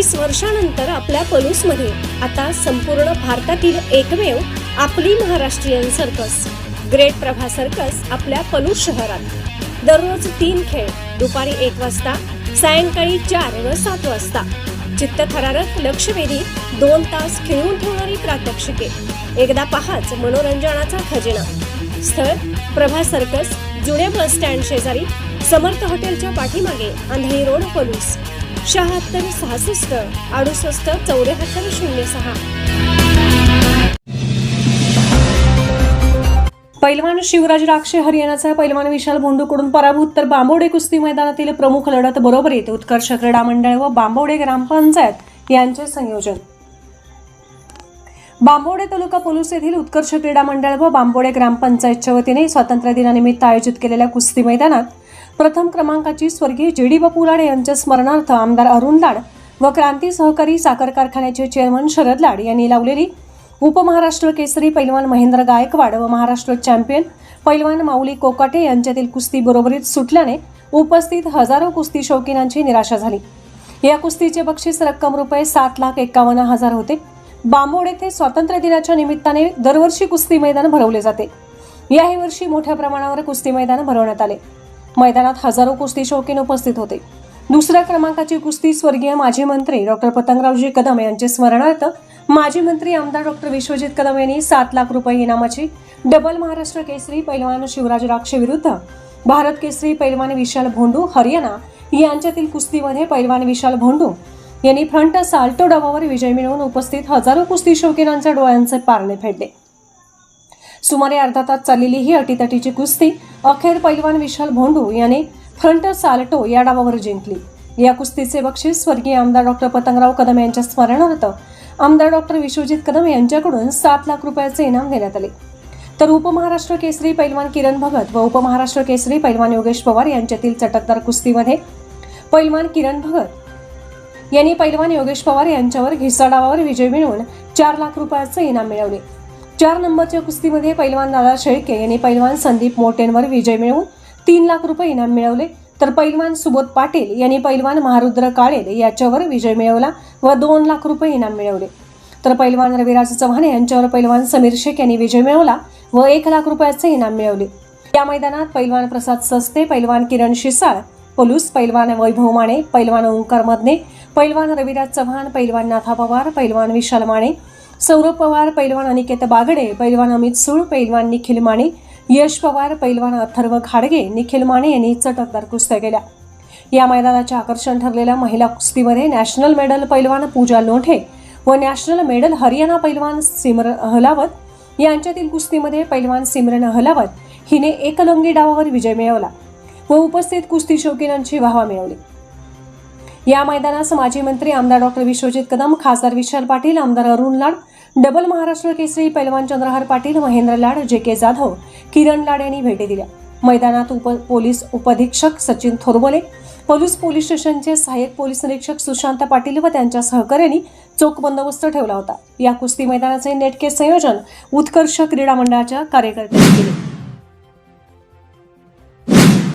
तीस वर्षानंतर आपल्या पलूसमध्ये. आता संपूर्ण भारतातील एकमेव आपली Maharashtrian circus. Great Prabha circus आपल्या पलूस शहरात. दररोज तीन खेळ दुपारी एक वाजता सायंकाळी चार व सात वाजता. चित्तथरारक लक्षवेधी दोन तास खेळून ठेवणारी प्रात्यक्षिके. एकदा पहाच मनोरंजनाचा खजिना. स्थळ प्रभा सर्कस जुने बस स्टँड शेजारी समर्थ हॉटेलच्या पाठीमागे आंधळी रोड पलूस. शहात्तर सहासष्ट अडुसष्ट चौऱ्याहत्तर शून्य सहा. पैलवान शिवराज राक्षे हरियाणाचा पैलवान विशाल भोंडूकडून पराभूत तर बांबोडे कुस्ती मैदानातील प्रमुख लढत बरोबरीत उत्कर्ष क्रीडा मंडळ व बांबोडे ग्रामपंचायत यांचे संयोजन. बांबोडे तालुका पोलीस येथील उत्कर्ष क्रीडा मंडळ व बांबोडे ग्रामपंचायतच्या वतीने स्वातंत्र्य दिनानिमित्त आयोजित केलेल्या कुस्ती मैदानात प्रथम क्रमांकाची स्वर्गीय जे डी बापू लाड यांच्या स्मरणार्थ आमदार अरुण लाड व क्रांती सहकारी साखर कारखान्याचे चेअरमन शरद लाड यांनी लावलेली उपमहाराष्ट्र केसरी पैलवान महेंद्र गायकवाड व महाराष्ट्र चॅम्पियन पैलवान माऊली कोकाटे यांच्यातील कुस्ती बरोबरीत सुटल्याने उपस्थित हजारो कुस्ती शौकीनांची निराशा झाली. या कुस्तीचे बक्षीस रक्कम रुपये सात लाख एकावन्न हजार होते. बांबोड येथे स्वातंत्र्य दिनाच्या निमित्ताने दरवर्षी कुस्ती मैदान भरवले जाते. याही वर्षी मोठ्या प्रमाणावर कुस्ती मैदान भरवण्यात आले. मैदानात हजारो कुस्ती शौकीन उपस्थित होते. दुसऱ्या क्रमांकाची कुस्ती स्वर्गीय माजी मंत्री डॉक्टर पतंगरावजी कदम यांचे स्मरणार्थ माजी मंत्री आमदार डॉक्टर विश्वजित कदम यांनी सात लाख रुपये इनामाची डबल महाराष्ट्र केसरी पैलवान शिवराज राक्षे विरुद्ध भारत केसरी पैलवान विशाल भोंडू हरियाणा यांच्यातील कुस्तीमध्ये पैलवान विशाल भोंडू यांनी फ्रंट साल्टो डबावर विजय मिळवून उपस्थित हजारो कुस्ती शौकीनांच्या डोळ्यांचे पारणे फेडले. सुमारे अर्धा तास चाललेली ही अटीतटीची कुस्ती अखेर पैलवान विशाल भोंडू यांनी फ्रंट साल्टो या डावावर जिंकली. या कुस्तीचे बक्षीस स्वर्गीय आमदार डॉक्टर पतंगराव कदम यांच्या स्मरणार्थ आमदार डॉक्टर विश्वजित कदम यांच्याकडून सात लाख रुपयाचे इनाम देण्यात आले. तर उपमहाराष्ट्र केसरी पैलवान किरण भगत व उपमहाराष्ट्र केसरी पैलवान योगेश पवार यांच्यातील चटकदार कुस्तीमध्ये पैलवान किरण भगत यांनी पैलवान योगेश पवार यांच्यावर घिसा डावावर विजय मिळवून चार लाख रुपयाचे इनाम मिळवले. चार नंबरच्या कुस्तीमध्ये पैलवान दादा शेळके यांनी पैलवान संदीप मोटेंवर विजय मिळवून तीन लाख रुपये इनाम मिळवले. तर पैलवान सुबोध पाटील यांनी पैलवान महारुद्र काळेल याच्यावर विजय मिळवला व दोन लाख रुपये इनाम मिळवले. तर पैलवान रविराज चव्हाण यांच्यावर पैलवान समीर शेख यांनी विजय मिळवला व एक लाख रुपयाचे इनाम मिळवले. या मैदानात पैलवान प्रसाद सस्ते पैलवान किरण शिसाळ पोलूस पैलवान वैभव माने पैलवान ओंकार मदने पैलवान रविराज चव्हाण पैलवान नाथा पवार पैलवान विशाल माने सौरभ पवार पैलवान अनिकेत बागडे पैलवान अमित सूळ पैलवान निखिल माने यश पवार पैलवान अथर्व खाडगे निखिल माने यांनी चटकदार कुस्त्या केल्या. या मैदानाचे आकर्षण ठरलेल्या महिला कुस्तीमध्ये नॅशनल मेडल पैलवान पूजा लोंढे व नॅशनल मेडल हरियाणा पैलवान सिमरन अहलावत. यांच्यातील कुस्तीमध्ये पैलवान सिमरन अहलावत हिने एकलंगी डावावर विजय मिळवला व उपस्थित कुस्ती शौकीनांची वाहवा मिळवली. या मैदानास माजी मंत्री आमदार डॉक्टर विश्वजित कदम खासदार विशाल पाटील आमदार अरुण लाड डबल महाराष्ट्र केसरी पैलवान चंद्रहार पाटील महेंद्र लाड जे के जाधव किरण लाड यांनी भेटी दिल्या. मैदानात उप पोलीस उपअधीक्षक सचिन थोरबोले पोलीस पोलीस स्टेशनचे सहाय्यक पोलीस निरीक्षक सुशांत पाटील व त्यांच्या सहकार्याने चोख बंदोबस्त ठेवला होता. या कुस्ती मैदानाचे नेटके संयोजन उत्कर्ष क्रीडा मंडळाच्या कार्यकर्त्यांनी केले.